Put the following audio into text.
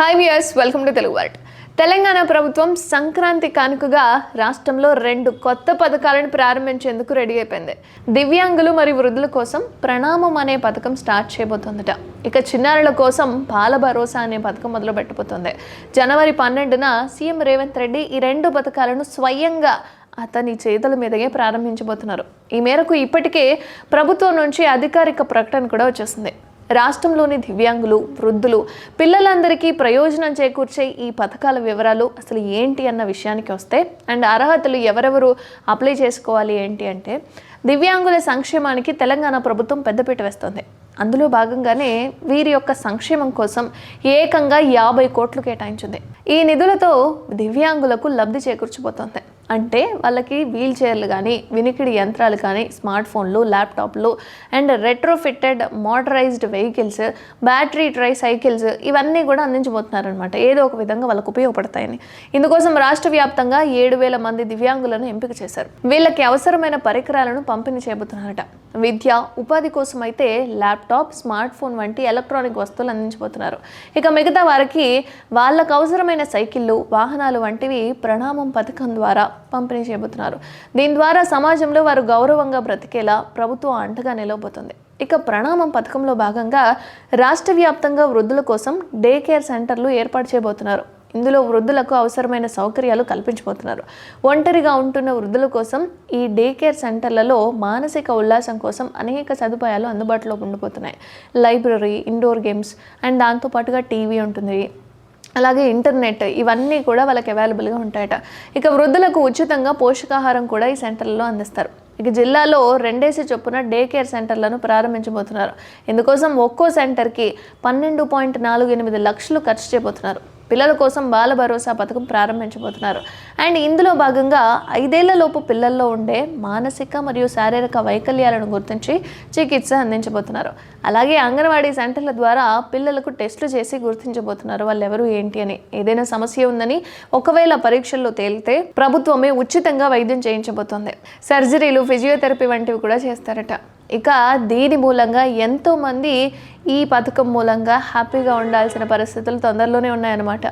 Hi viewers welcome to Telugu word Telangana ప్రభుత్వం సంక్రాంతి కానుకగా రాష్ట్రంలో రెండు కొత్త పథకాలను ప్రారంభించేందుకు రెడీ అయిపోయింది. దివ్యాంగులు మరియు వృద్ధుల కోసం ప్రణామం అనే పథకం స్టార్ట్ చేయబోతోందట. ఇక చిన్నారుల కోసం బాల భరోసా అనే పథకం మొదలు పెట్టబోతుంది. జనవరి పన్నెండున సీఎం రేవంత్ రెడ్డి ఈ రెండు పథకాలను స్వయంగా అతని చేతుల మీదగే ప్రారంభించబోతున్నారు. ఈ మేరకు ఇప్పటికే ప్రభుత్వం నుంచి అధికారిక ప్రకటన కూడా వచ్చేసింది. రాష్ట్రంలోని దివ్యాంగులు వృద్ధులు పిల్లలందరికీ ప్రయోజనం చేకూర్చే ఈ పథకాల వివరాలు అసలు ఏంటి అన్న విషయానికి వస్తే అండ్ అర్హతలు ఎవరెవరు అప్లై చేసుకోవాలి ఏంటి అంటే దివ్యాంగుల సంక్షేమానికి తెలంగాణ ప్రభుత్వం పెద్దపీట వేస్తుంది. అందులో భాగంగానే వీరి యొక్క సంక్షేమం కోసం ఏకంగా యాభై కోట్లు కేటాయించింది. ఈ నిధులతో దివ్యాంగులకు లబ్ధి చేకూర్చిపోతుంది అంటే వాళ్ళకి వీల్ చైర్లు కానీ వినికిడి యంత్రాలు కానీ స్మార్ట్ ఫోన్లు ల్యాప్టాప్లు and retrofitted motorised vehicles battery tricycles ఇవన్నీ కూడా అందించబోతున్నారనమాట ఏదో ఒక విధంగా వాళ్ళకు ఉపయోగపడతాయని. ఇందుకోసం రాష్ట్ర వ్యాప్తంగా ఏడు వేల మంది దివ్యాంగులను ఎంపిక చేశారు. వీళ్ళకి అవసరమైన పరికరాలను పంపిణీ చేయబోతున్నారట. విద్య ఉపాధి కోసం అయితే ల్యాప్టాప్ స్మార్ట్ ఫోన్ వంటి ఎలక్ట్రానిక్ వస్తువులు అందించబోతున్నారు. ఇక మిగతా వారికి వాళ్ళకు అవసరమైన సైకిళ్ళు వాహనాలు వంటివి ప్రణామం పథకం ద్వారా పంపిణీ చేయబోతున్నారు. దీని ద్వారా సమాజంలో వారు గౌరవంగా బ్రతికేలా ప్రభుత్వం అంటగా నిలవబోతుంది. ఇక ప్రణామం పథకంలో భాగంగా రాష్ట్ర వ్యాప్తంగా వృద్ధుల కోసం డే కేర్ సెంటర్లు ఏర్పాటు చేయబోతున్నారు. ఇందులో వృద్ధులకు అవసరమైన సౌకర్యాలు కల్పించబోతున్నారు. ఒంటరిగా ఉంటున్న వృద్ధుల కోసం ఈ డే కేర్ సెంటర్లలో మానసిక ఉల్లాసం కోసం అనేక సదుపాయాలు అందుబాటులో ఉండిపోతున్నాయి. లైబ్రరీ ఇండోర్ గేమ్స్ అండ్ దాంతోపాటుగా టీవీ ఉంటుంది. అలాగే ఇంటర్నెట్ ఇవన్నీ కూడా వాళ్ళకి అవైలబుల్గా ఉంటాయట. ఇక వృద్ధులకు ఉచితంగా పోషకాహారం కూడా ఈ సెంటర్లలో అందిస్తారు. ఇక జిల్లాలో రెండేసి చొప్పున డే కేర్ సెంటర్లను ప్రారంభించబోతున్నారు. ఇందుకోసం ఒక్కో సెంటర్కి పన్నెండు పాయింట్ నాలుగు ఎనిమిది లక్షలు ఖర్చు చేయబోతున్నారు. పిల్లల కోసం బాల భరోసా పథకం ప్రారంభించబోతున్నారు. అండ్ ఇందులో భాగంగా ఐదేళ్ళలోపు పిల్లల్లో ఉండే మానసిక మరియు శారీరక వైకల్యాలను గుర్తించి చికిత్స అందించబోతున్నారు. అలాగే అంగన్వాడీ సెంటర్ల ద్వారా పిల్లలకు టెస్టులు చేసి గుర్తించబోతున్నారు. వాళ్ళు ఎవరు ఏంటి అని. ఏదైనా సమస్య ఉందని ఒకవేళ పరీక్షల్లో తేలితే ప్రభుత్వమే ఉచితంగా వైద్యం చేయించబోతోంది. సర్జరీలు ఫిజియోథెరపీ వంటివి కూడా చేస్తారట. ఇక దీని మూలంగా ఎంతోమంది ఈ పథకం మూలంగా హ్యాపీగా ఉండాల్సిన పరిస్థితులు తొందరలోనే ఉన్నాయన్నమాట.